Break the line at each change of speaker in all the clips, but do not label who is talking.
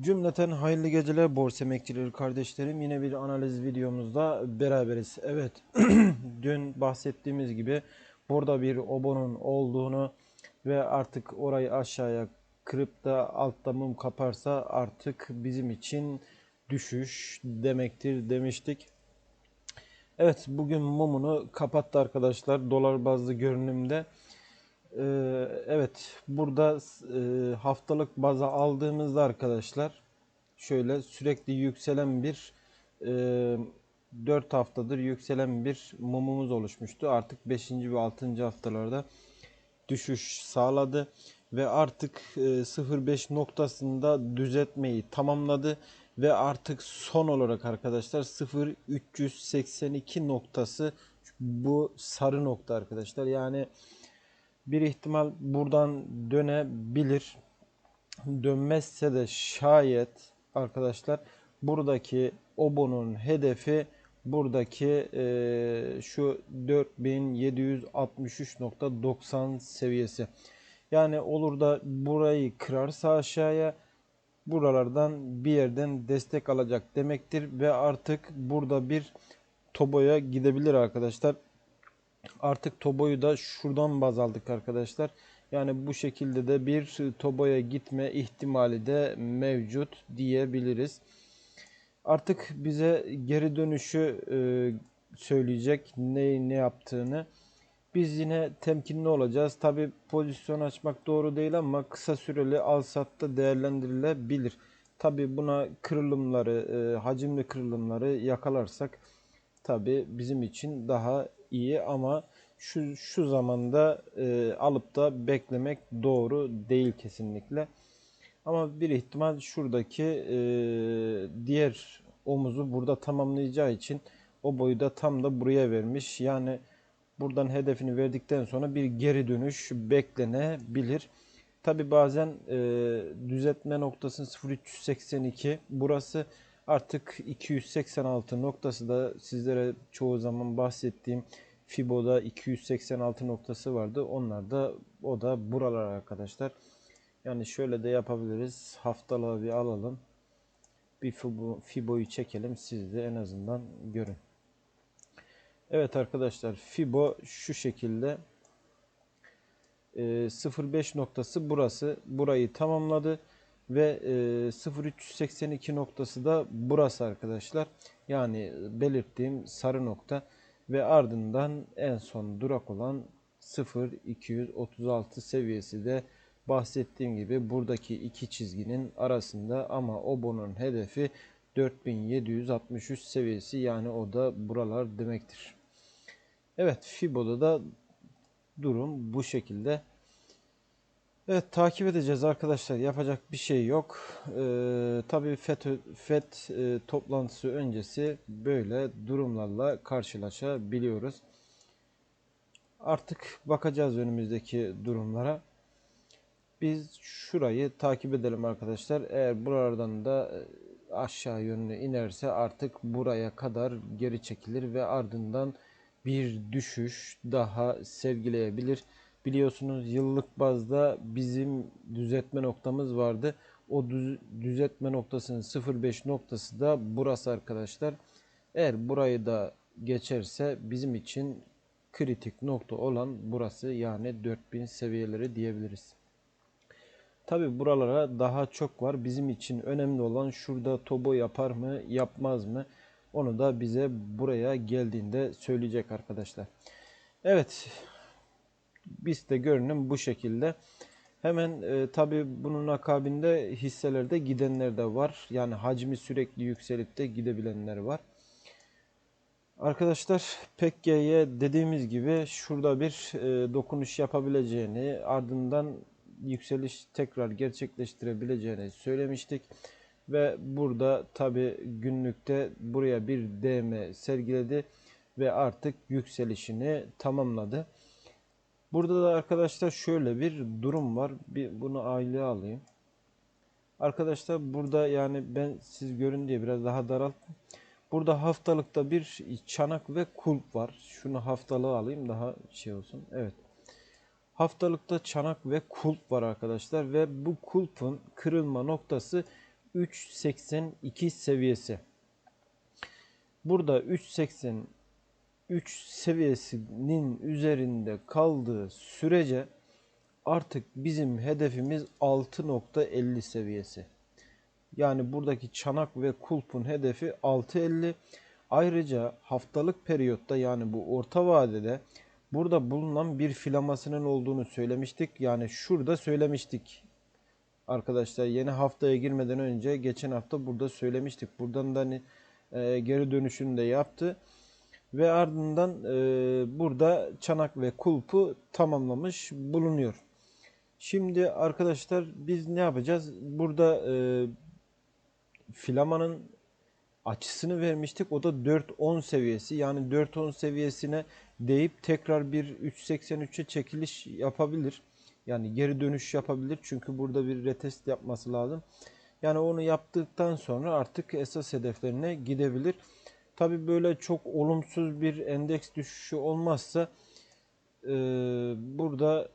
Cümleten hayırlı geceler borsa emekçileri kardeşlerim. Yine bir analiz videomuzda beraberiz. Evet dün bahsettiğimiz gibi burada bir obonun olduğunu ve artık orayı aşağıya kırıp da altta mum kaparsa artık bizim için düşüş demektir demiştik. Evet bugün mumunu kapattı arkadaşlar dolar bazlı görünümde. Ee, evet burada e, haftalık baza aldığımızda arkadaşlar şöyle sürekli yükselen bir e, 4 haftadır yükselen bir mumumuz oluşmuştu. Artık 5. ve 6. haftalarda düşüş sağladı ve artık e, 0.5 noktasında düzeltmeyi tamamladı ve artık son olarak arkadaşlar 0.382 noktası bu sarı nokta arkadaşlar. Yani bir ihtimal buradan dönebilir. Dönmezse de şayet arkadaşlar buradaki obonun hedefi buradaki e, şu 4763.90 seviyesi. Yani olur da burayı kırarsa aşağıya buralardan bir yerden destek alacak demektir ve artık burada bir Tobo'ya gidebilir arkadaşlar. Artık Tobo'yu da şuradan baz aldık arkadaşlar. Yani bu şekilde de bir Tobo'ya gitme ihtimali de mevcut diyebiliriz. Artık bize geri dönüşü e, söyleyecek ne ne yaptığını. Biz yine temkinli olacağız. Tabi pozisyon açmak doğru değil ama kısa süreli al satta değerlendirilebilir. Tabi buna kırılımları, e, hacimli kırılımları yakalarsak tabi bizim için daha iyi ama şu şu zamanda e, alıp da beklemek doğru değil kesinlikle. Ama bir ihtimal şuradaki e, diğer omuzu burada tamamlayacağı için o boyu da tam da buraya vermiş. Yani buradan hedefini verdikten sonra bir geri dönüş beklenebilir. Tabi bazen e, düzeltme noktası 0382 burası artık 286 noktası da sizlere çoğu zaman bahsettiğim Fibo'da 286 noktası vardı. Onlar da o da buralar arkadaşlar. Yani şöyle de yapabiliriz. Haftalığı bir alalım. Bir Fibo, Fibo'yu çekelim. Siz de en azından görün. Evet arkadaşlar Fibo şu şekilde. E, 0.5 noktası burası. Burayı tamamladı. Ve e, 0382 noktası da burası arkadaşlar. Yani belirttiğim sarı nokta ve ardından en son durak olan 0236 seviyesi de bahsettiğim gibi buradaki iki çizginin arasında ama Obo'nun hedefi 4763 seviyesi yani o da buralar demektir. Evet Fibo'da da durum bu şekilde. Evet takip edeceğiz arkadaşlar. Yapacak bir şey yok. Ee, tabii FED, FED e, toplantısı öncesi böyle durumlarla karşılaşabiliyoruz. Artık bakacağız önümüzdeki durumlara. Biz şurayı takip edelim arkadaşlar. Eğer buralardan da e, aşağı yönlü inerse artık buraya kadar geri çekilir ve ardından bir düşüş daha sergileyebilir. Biliyorsunuz yıllık bazda bizim düzeltme noktamız vardı. O düz, düzeltme noktasının 0.5 noktası da burası arkadaşlar. Eğer burayı da geçerse bizim için kritik nokta olan burası yani 4000 seviyeleri diyebiliriz. Tabi buralara daha çok var. Bizim için önemli olan şurada tobo yapar mı yapmaz mı? Onu da bize buraya geldiğinde söyleyecek arkadaşlar. Evet BIST görünüm bu şekilde. Hemen e, tabi bunun akabinde hisselerde gidenler de var. Yani hacmi sürekli yükselip de gidebilenler var. Arkadaşlar PEKG'ye dediğimiz gibi şurada bir e, dokunuş yapabileceğini ardından yükseliş tekrar gerçekleştirebileceğini söylemiştik. Ve burada tabi günlükte buraya bir DM sergiledi ve artık yükselişini tamamladı. Burada da arkadaşlar şöyle bir durum var. Bir bunu aylığa alayım. Arkadaşlar burada yani ben siz görün diye biraz daha daralttım. Burada haftalıkta bir çanak ve kulp var. Şunu haftalığı alayım daha şey olsun. Evet. Haftalıkta çanak ve kulp var arkadaşlar ve bu kulpun kırılma noktası 3.82 seviyesi. Burada 3.83 seviyesinin üzerinde kaldığı sürece artık bizim hedefimiz 6.50 seviyesi. Yani buradaki çanak ve kulpun hedefi 6.50. Ayrıca haftalık periyotta yani bu orta vadede burada bulunan bir filamasının olduğunu söylemiştik. Yani şurada söylemiştik. Arkadaşlar yeni haftaya girmeden önce geçen hafta burada söylemiştik. Buradan da hani e, geri dönüşünü de yaptı. Ve ardından e, burada çanak ve kulpu tamamlamış bulunuyor. Şimdi arkadaşlar biz ne yapacağız? Burada e, filamanın açısını vermiştik. O da 4.10 seviyesi. Yani 4.10 seviyesine deyip tekrar bir 3.83'e çekiliş yapabilir. Yani geri dönüş yapabilir. Çünkü burada bir retest yapması lazım. Yani onu yaptıktan sonra artık esas hedeflerine gidebilir. Tabi böyle çok olumsuz bir endeks düşüşü olmazsa e, burada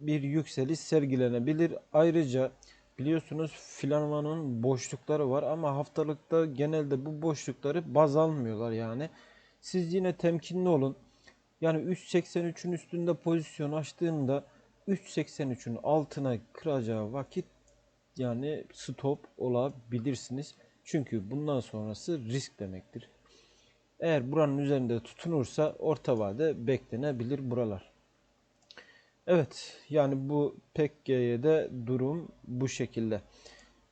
bir yükseliş sergilenebilir. Ayrıca biliyorsunuz filamanın boşlukları var ama haftalıkta genelde bu boşlukları baz almıyorlar yani. Siz yine temkinli olun. Yani 3.83'ün üstünde pozisyon açtığında 3.83'ün altına kıracağı vakit yani stop olabilirsiniz. Çünkü bundan sonrası risk demektir. Eğer buranın üzerinde tutunursa orta vade beklenebilir buralar. Evet yani bu PKG'de durum bu şekilde.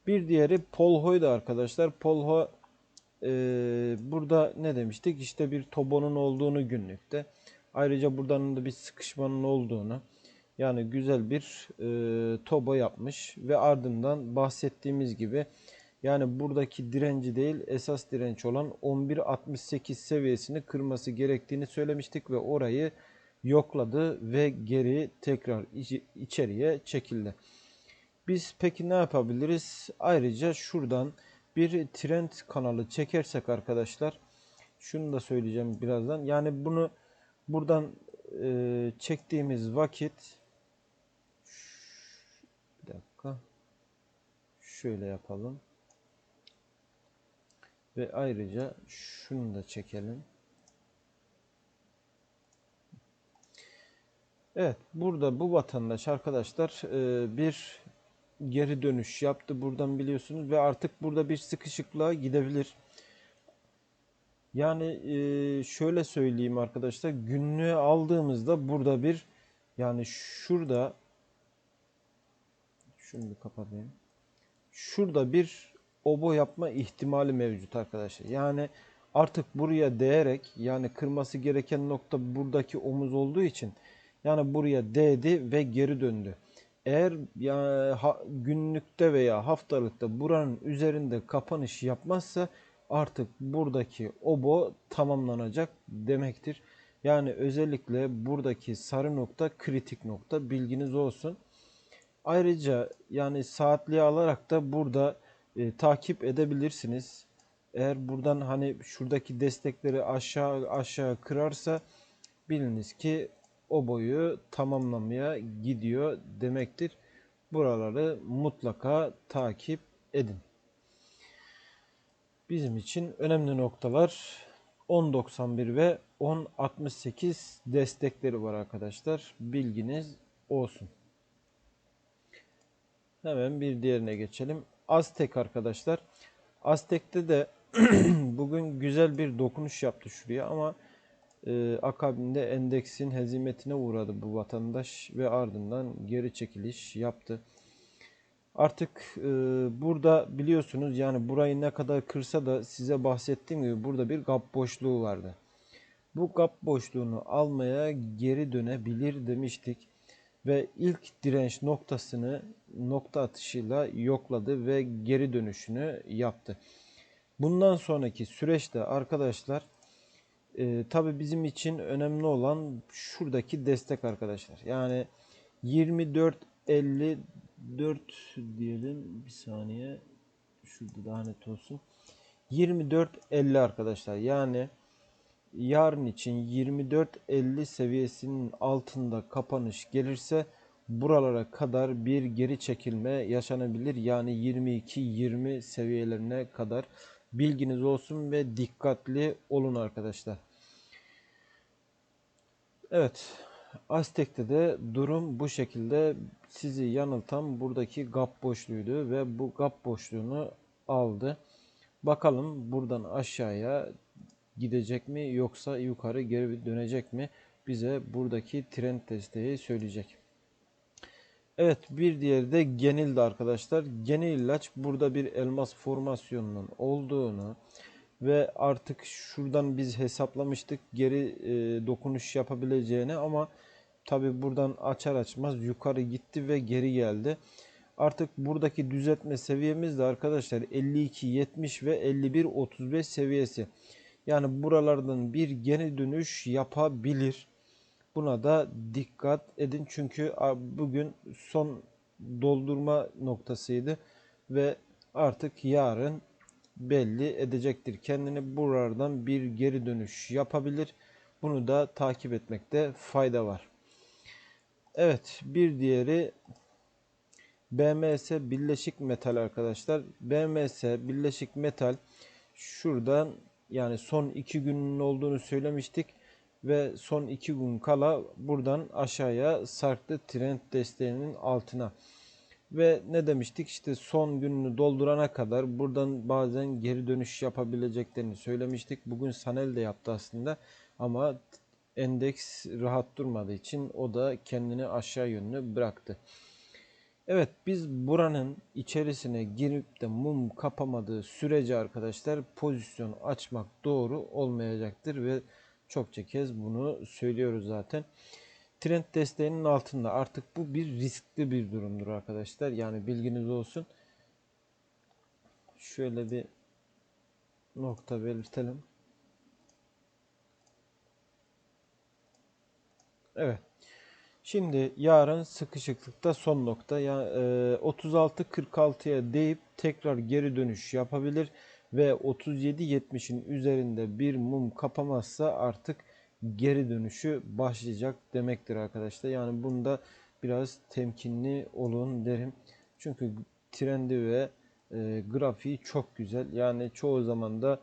Bir diğeri Polho'ydu arkadaşlar. Polho e, burada ne demiştik? İşte bir Tobo'nun olduğunu günlükte. Ayrıca buradan da bir sıkışmanın olduğunu. Yani güzel bir e, Tobo yapmış ve ardından bahsettiğimiz gibi yani buradaki direnci değil esas direnç olan 11.68 seviyesini kırması gerektiğini söylemiştik ve orayı yokladı ve geri tekrar içeriye çekildi. Biz peki ne yapabiliriz? Ayrıca şuradan bir trend kanalı çekersek arkadaşlar şunu da söyleyeceğim birazdan. Yani bunu buradan e, çektiğimiz vakit bir dakika şöyle yapalım. Ve ayrıca şunu da çekelim. Evet burada bu vatandaş arkadaşlar e, bir geri dönüş yaptı buradan biliyorsunuz ve artık burada bir sıkışıklığa gidebilir. Yani e, şöyle söyleyeyim arkadaşlar günlüğe aldığımızda burada bir yani şurada şunu bir kapatayım. Şurada bir obo yapma ihtimali mevcut arkadaşlar. Yani artık buraya değerek yani kırması gereken nokta buradaki omuz olduğu için yani buraya değdi ve geri döndü. Eğer ya, ha, günlükte veya haftalıkta buranın üzerinde kapanış yapmazsa artık buradaki obo tamamlanacak demektir. Yani özellikle buradaki sarı nokta kritik nokta bilginiz olsun. Ayrıca yani saatliği alarak da burada e, takip edebilirsiniz. Eğer buradan hani şuradaki destekleri aşağı aşağı kırarsa biliniz ki o boyu tamamlamaya gidiyor demektir. Buraları mutlaka takip edin. Bizim için önemli noktalar 10.91 ve 10.68 destekleri var arkadaşlar. Bilginiz olsun. Hemen bir diğerine geçelim. Aztek arkadaşlar. Aztek'te de bugün güzel bir dokunuş yaptı şuraya ama e, akabinde endeksin hezimetine uğradı bu vatandaş ve ardından geri çekiliş yaptı. Artık e, burada biliyorsunuz yani burayı ne kadar kırsa da size bahsettiğim gibi burada bir gap boşluğu vardı. Bu gap boşluğunu almaya geri dönebilir demiştik ve ilk direnç noktasını nokta atışıyla yokladı ve geri dönüşünü yaptı. Bundan sonraki süreçte arkadaşlar e, tabii bizim için önemli olan şuradaki destek arkadaşlar. Yani 24 54 diyelim bir saniye şurada daha net olsun. 24 50 arkadaşlar. Yani yarın için 24 50 seviyesinin altında kapanış gelirse buralara kadar bir geri çekilme yaşanabilir. Yani 22-20 seviyelerine kadar bilginiz olsun ve dikkatli olun arkadaşlar. Evet. Aztek'te de durum bu şekilde sizi yanıltan buradaki gap boşluğuydu ve bu gap boşluğunu aldı. Bakalım buradan aşağıya gidecek mi yoksa yukarı geri dönecek mi? Bize buradaki trend desteği söyleyecek. Evet bir diğeri de genildi arkadaşlar. Genil ilaç burada bir elmas formasyonunun olduğunu ve artık şuradan biz hesaplamıştık geri e, dokunuş yapabileceğini ama tabi buradan açar açmaz yukarı gitti ve geri geldi. Artık buradaki düzeltme seviyemiz de arkadaşlar 52 70 ve 51 35 seviyesi. Yani buralardan bir geri dönüş yapabilir. Buna da dikkat edin çünkü bugün son doldurma noktasıydı ve artık yarın belli edecektir. Kendini buralardan bir geri dönüş yapabilir. Bunu da takip etmekte fayda var. Evet bir diğeri BMS Birleşik Metal arkadaşlar. BMS Birleşik Metal şuradan yani son iki günün olduğunu söylemiştik ve son iki gün kala buradan aşağıya sarktı trend desteğinin altına. Ve ne demiştik işte son gününü doldurana kadar buradan bazen geri dönüş yapabileceklerini söylemiştik. Bugün Sanel de yaptı aslında ama endeks rahat durmadığı için o da kendini aşağı yönlü bıraktı. Evet biz buranın içerisine girip de mum kapamadığı sürece arkadaşlar pozisyon açmak doğru olmayacaktır ve çokça kez bunu söylüyoruz zaten. Trend desteğinin altında artık bu bir riskli bir durumdur arkadaşlar. Yani bilginiz olsun. Şöyle bir nokta belirtelim. Evet. Şimdi yarın sıkışıklıkta son nokta. Yani e, 36-46'ya deyip tekrar geri dönüş yapabilir ve 37-70'in üzerinde bir mum kapamazsa artık geri dönüşü başlayacak demektir arkadaşlar. Yani bunda biraz temkinli olun derim. Çünkü trendi ve e, grafiği çok güzel. Yani çoğu zaman da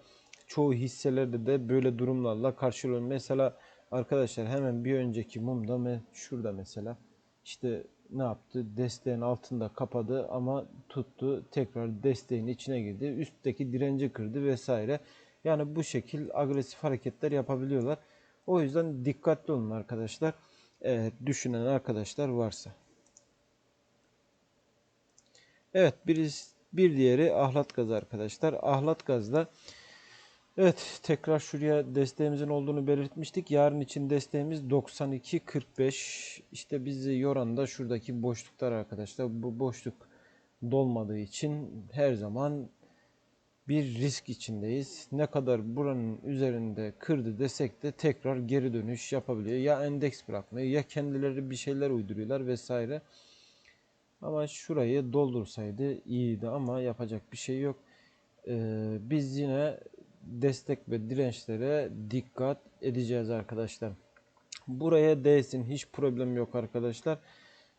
çoğu hisselerde de böyle durumlarla karşılaşıyorum. Mesela arkadaşlar hemen bir önceki mumda ve şurada mesela işte ne yaptı? Desteğin altında kapadı ama tuttu. Tekrar desteğin içine girdi. Üstteki direnci kırdı vesaire. Yani bu şekil agresif hareketler yapabiliyorlar. O yüzden dikkatli olun arkadaşlar. Eğer düşünen arkadaşlar varsa. Evet bir, bir diğeri ahlat gazı arkadaşlar. Ahlat gazda Evet tekrar şuraya desteğimizin olduğunu belirtmiştik. Yarın için desteğimiz 92.45. İşte bizi yoran da şuradaki boşluklar arkadaşlar. Bu boşluk dolmadığı için her zaman bir risk içindeyiz. Ne kadar buranın üzerinde kırdı desek de tekrar geri dönüş yapabiliyor. Ya endeks bırakmıyor ya kendileri bir şeyler uyduruyorlar vesaire. Ama şurayı doldursaydı iyiydi ama yapacak bir şey yok. Ee, biz yine destek ve dirençlere dikkat edeceğiz arkadaşlar. Buraya değsin hiç problem yok arkadaşlar.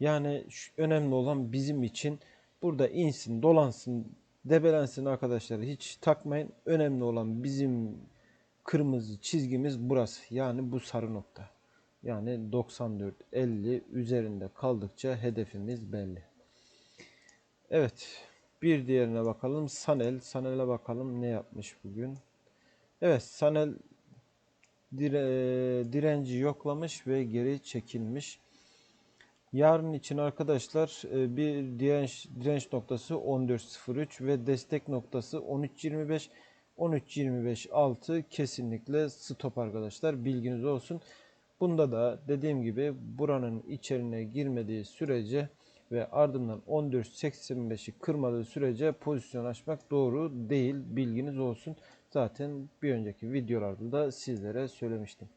Yani önemli olan bizim için burada insin dolansın debelensin arkadaşlar hiç takmayın. Önemli olan bizim kırmızı çizgimiz burası. Yani bu sarı nokta. Yani 94 50 üzerinde kaldıkça hedefimiz belli. Evet. Bir diğerine bakalım. Sanel. Sanel'e bakalım ne yapmış bugün. Evet Sanel dire, direnci yoklamış ve geri çekilmiş. Yarın için arkadaşlar e, bir direnç, direnç noktası 14.03 ve destek noktası 13.25. 13.25 altı kesinlikle stop arkadaşlar bilginiz olsun. Bunda da dediğim gibi buranın içerine girmediği sürece ve ardından 14.85'i kırmadığı sürece pozisyon açmak doğru değil bilginiz olsun. Zaten bir önceki videolarda da sizlere söylemiştim.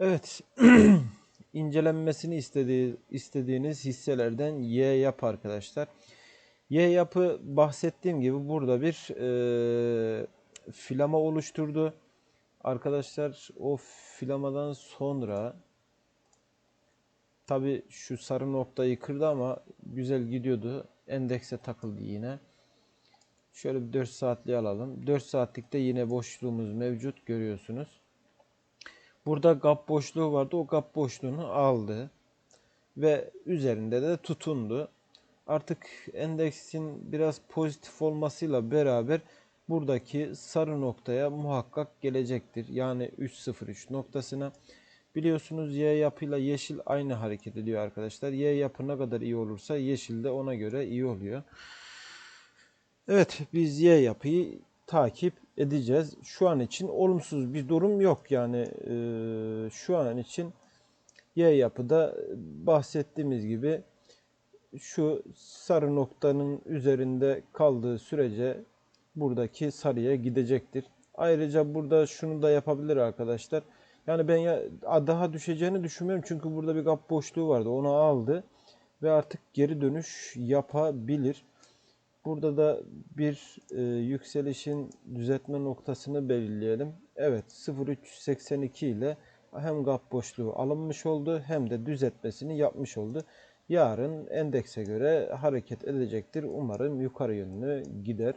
Evet. incelenmesini istediği, istediğiniz hisselerden Y yap arkadaşlar. Y yapı bahsettiğim gibi burada bir e, filama oluşturdu. Arkadaşlar o filamadan sonra Tabi şu sarı noktayı kırdı ama güzel gidiyordu. Endekse takıldı yine. Şöyle bir 4 saatliği alalım. 4 saatlikte yine boşluğumuz mevcut görüyorsunuz. Burada gap boşluğu vardı. O gap boşluğunu aldı. Ve üzerinde de tutundu. Artık endeksin biraz pozitif olmasıyla beraber buradaki sarı noktaya muhakkak gelecektir. Yani 303 noktasına. Biliyorsunuz Y yapıyla yeşil aynı hareket ediyor arkadaşlar. Y yapı ne kadar iyi olursa yeşil de ona göre iyi oluyor. Evet biz Y yapıyı takip edeceğiz. Şu an için olumsuz bir durum yok. Yani e, şu an için Y yapıda bahsettiğimiz gibi şu sarı noktanın üzerinde kaldığı sürece buradaki sarıya gidecektir. Ayrıca burada şunu da yapabilir arkadaşlar. Yani ben ya daha düşeceğini düşünmüyorum çünkü burada bir gap boşluğu vardı. Onu aldı ve artık geri dönüş yapabilir. Burada da bir e, yükselişin düzeltme noktasını belirleyelim. Evet 0382 ile hem gap boşluğu alınmış oldu hem de düzeltmesini yapmış oldu. Yarın endekse göre hareket edecektir. Umarım yukarı yönlü gider.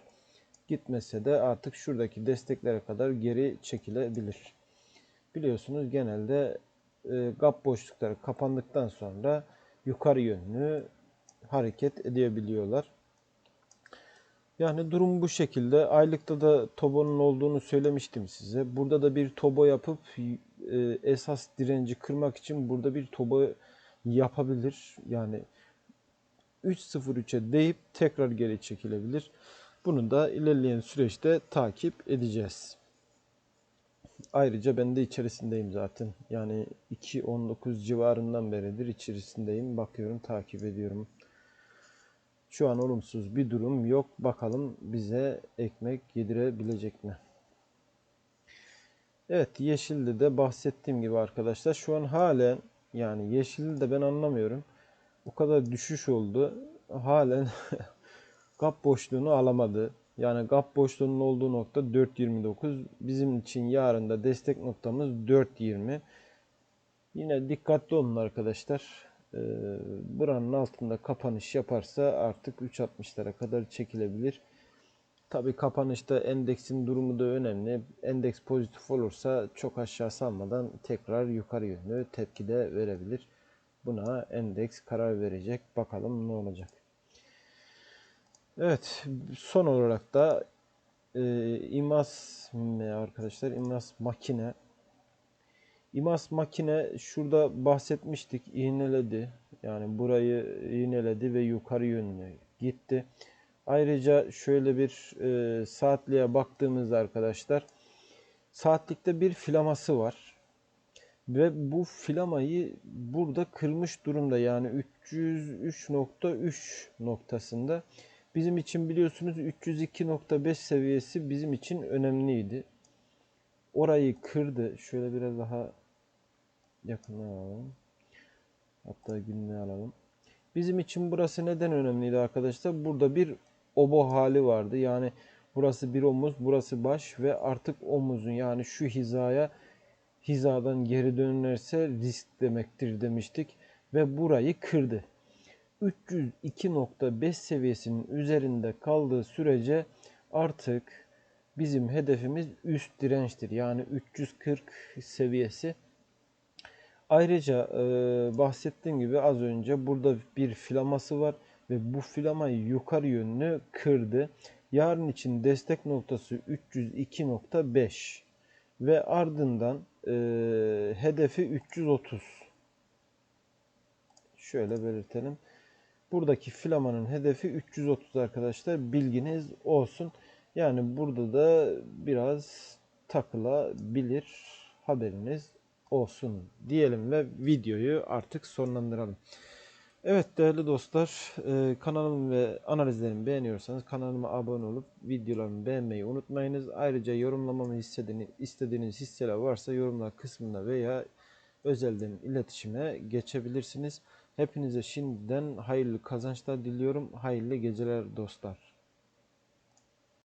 Gitmese de artık şuradaki desteklere kadar geri çekilebilir. Biliyorsunuz genelde e, gap boşlukları kapandıktan sonra yukarı yönlü hareket edebiliyorlar. Yani durum bu şekilde. Aylıkta da Tobo'nun olduğunu söylemiştim size. Burada da bir Tobo yapıp e, esas direnci kırmak için burada bir Tobo yapabilir. Yani 3.03'e deyip tekrar geri çekilebilir. Bunu da ilerleyen süreçte takip edeceğiz. Ayrıca ben de içerisindeyim zaten. Yani 2.19 civarından beridir içerisindeyim. Bakıyorum, takip ediyorum. Şu an olumsuz bir durum yok. Bakalım bize ekmek yedirebilecek mi? Evet yeşilde de bahsettiğim gibi arkadaşlar şu an halen yani yeşilde de ben anlamıyorum. O kadar düşüş oldu. Halen gap boşluğunu alamadı. Yani gap boşluğunun olduğu nokta 4.29. Bizim için yarın da destek noktamız 4.20. Yine dikkatli olun arkadaşlar. Ee, buranın altında kapanış yaparsa artık 3.60'lara kadar çekilebilir. Tabi kapanışta endeksin durumu da önemli. Endeks pozitif olursa çok aşağı salmadan tekrar yukarı yönlü tepki de verebilir. Buna endeks karar verecek. Bakalım ne olacak. Evet son olarak da e, İMAS arkadaşlar İMAS makine İMAS makine şurada bahsetmiştik iğneledi. Yani burayı iğneledi ve yukarı yönlü gitti. Ayrıca şöyle bir e, saatliğe baktığımızda arkadaşlar saatlikte bir filaması var. Ve bu filamayı burada kırmış durumda. Yani 303.3 noktasında. Bizim için biliyorsunuz 302.5 seviyesi bizim için önemliydi. Orayı kırdı. Şöyle biraz daha yakına alalım. Hatta günlüğe alalım. Bizim için burası neden önemliydi arkadaşlar? Burada bir obo hali vardı. Yani burası bir omuz, burası baş ve artık omuzun yani şu hizaya hizadan geri dönerse risk demektir demiştik ve burayı kırdı. 302.5 seviyesinin üzerinde kaldığı sürece artık bizim hedefimiz üst dirençtir. Yani 340 seviyesi. Ayrıca e, bahsettiğim gibi az önce burada bir filaması var ve bu filamayı yukarı yönlü kırdı. Yarın için destek noktası 302.5 ve ardından e, hedefi 330. Şöyle belirtelim. Buradaki filamanın hedefi 330 arkadaşlar. Bilginiz olsun. Yani burada da biraz takılabilir. Haberiniz olsun diyelim ve videoyu artık sonlandıralım. Evet değerli dostlar e, kanalımı ve analizlerimi beğeniyorsanız kanalıma abone olup videolarımı beğenmeyi unutmayınız. Ayrıca yorumlamamı istediğiniz, istediğiniz hisseler varsa yorumlar kısmında veya özelden iletişime geçebilirsiniz. Hepinize şimdiden hayırlı kazançlar diliyorum. Hayırlı geceler dostlar.